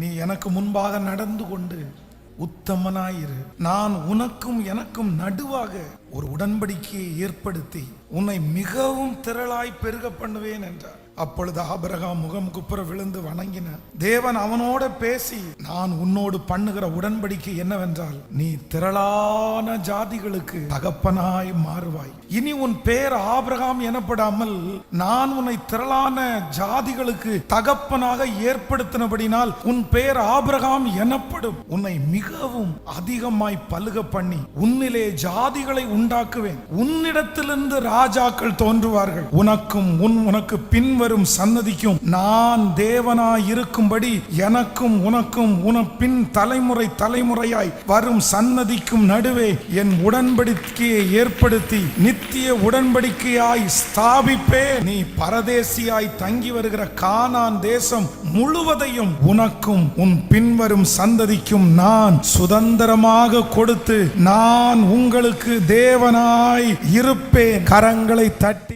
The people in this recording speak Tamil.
நீ எனக்கு முன்பாக நடந்து கொண்டு உத்தமனாயிரு. நான் உனக்கும் எனக்கும் நடுவாக ஒரு உடன்படிக்கையை ஏற்படுத்தி உன்னை மிகவும் திரளாய் பெருக பண்ணுவேன் என்றார். அப்பொழுது ஆபிரகாம் முகம் குப்புற விழுந்து வணங்கின. தேவன் அவனோட பேசி நான் உன்னோடு பண்ணுகிற உடன்படிக்கை என்னவென்றால் நீ திரளான ஜாதிகளுக்கு தகப்பனாய் மாறுவாய். இனி உன் பேர் ஆபிரகாம் எனப்படாமல் நான் உன்னை திரளான ஜாதிகளுக்கு தகப்பனாக ஏற்படுத்தினபடினால் உன் பேர் ஆபிரகாம் எனப்படும். உன்னை மிகவும் அதிகமாய் பழுக பண்ணி உன்னிலே ஜாதிகளை உண்டாக்குவேன். உன்னிடத்திலிருந்து ராஜாக்கள் தோன்றுவார்கள். உனக்கும் உன் உனக்கு பின்வரும் சன்னதிக்கும் நான் தேவனாய் இருக்கும்படி எனக்கும் உனக்கும் உனப்பின் தலைமுறை தலைமுறையாய் வரும் சன்னதிக்கும் நடுவே என் உடன்படிக்கையை ஏற்படுத்தி நித்திய உடன்படிக்கையாய் ஸ்தாபிப்பே. நீ பரதேசியாய் தங்கி வருகிற கானான் தேசம் முழுவதையும் உனக்கும் உன் பின்வரும் சந்ததிக்கும் நான் சுதந்திரமாக கொடுத்து நான் உங்களுக்கு தேவனாய் இருப்பேன். கரங்களை தட்டி